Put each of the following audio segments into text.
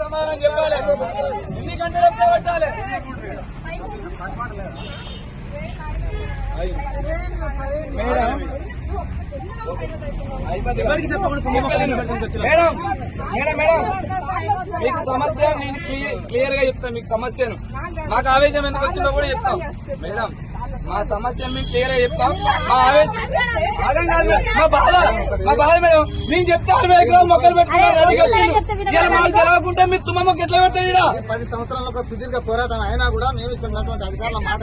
సమాధానం చెప్పాలి. ఎన్ని గంటలు పట్టాలి మేడం. Madam madam madam. మీకు సమస్య నేను క్లియర్గా చెప్తాను మీకు సమస్యను. మాకు ఆవేశం ఎందుకు వచ్చిందో కూడా చెప్తాం మేడం. మా సమస్య మేము క్లియర్ చెప్తాం. మా ఆవేశం కాదు మేడం. మా బాధ మా బాధ మేడం. నేను చెప్తాను ఎకరాలు మొక్కలు పెట్టుకున్నాను ఇలా మాకు తెలవకుంటే మీరు తుమ్మ మొక్క ఎట్లా పెడతారు ఈడ. పది సంవత్సరాల ఒక సుదీర్ఘ పోరాటం అయినా కూడా మేము ఇచ్చినటువంటి అధికారుల మాట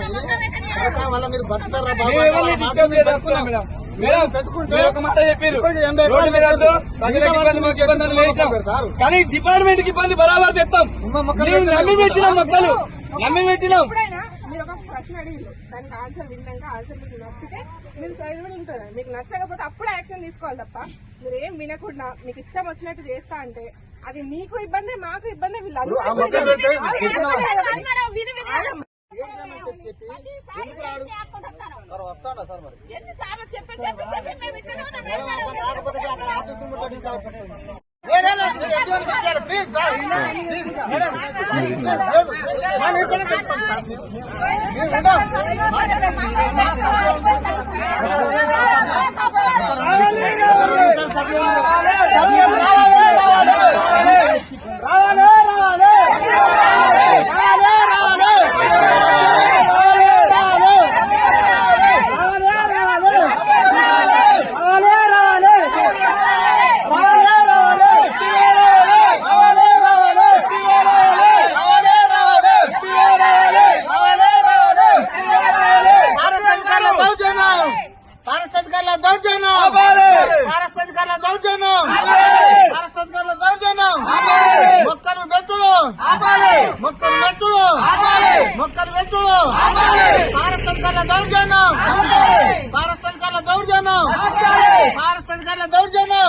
వ్యవసాయం వల్ల మీరు బతుకుతారా బాబు మేము ఎవరిని అన్న మాట డిస్టర్బ్ విని చేయదలుచుకున్నాం మేడం. మీరు మేడం పెట్టుకుంటే మీరు ఒక మాట చెప్పారు ఇప్పుడు ఎనభై రోడ్డు మీద వద్దు, ఎకరాలు ప్రజలకు ఇబ్బంది మాకు ఇబ్బంది అని వేసినాం పెడతారు. కానీ డిపార్ట్మెంట్కి ఇబ్బంది బరాబర్ తెస్తాం. నమ్మి పెట్టినాం మొక్కలు. నమ్మి పెట్టినాం. ఎప్పుడైనా మీరు ఒక ప్రశ్న అడిగారు దానికి ఆన్సర్ విన్నాక ఆన్సర్ మీకు నచ్చితే మీరు కూడా ఉంటారు మీకు నచ్చకపోతే అప్పుడే యాక్షన్ తీసుకోవాలి తప్ప మీరు ఏం వినకుండా మీకు ఇష్టం వచ్చినట్టు చేస్తా అంటే అది మీకు ఇబ్బంది మాకు ఇబ్బంది వీళ్ళు మేడం పారస్థితికర్ల దౌర్జన్యం! పారస్థితికర్ల దౌర్జన్యం! పారస్థితికర్ల దౌర్జన్యం! మొక్కలు పెట్టుడు! మొక్కలు పెట్టుడు! మొక్కలు పెట్టుడు! పారస్థితికర్ల దౌర్జన్యం! పారస్థితికర్ల దౌర్జన్యం! పారస్థితికర్ల దౌర్జన్యం!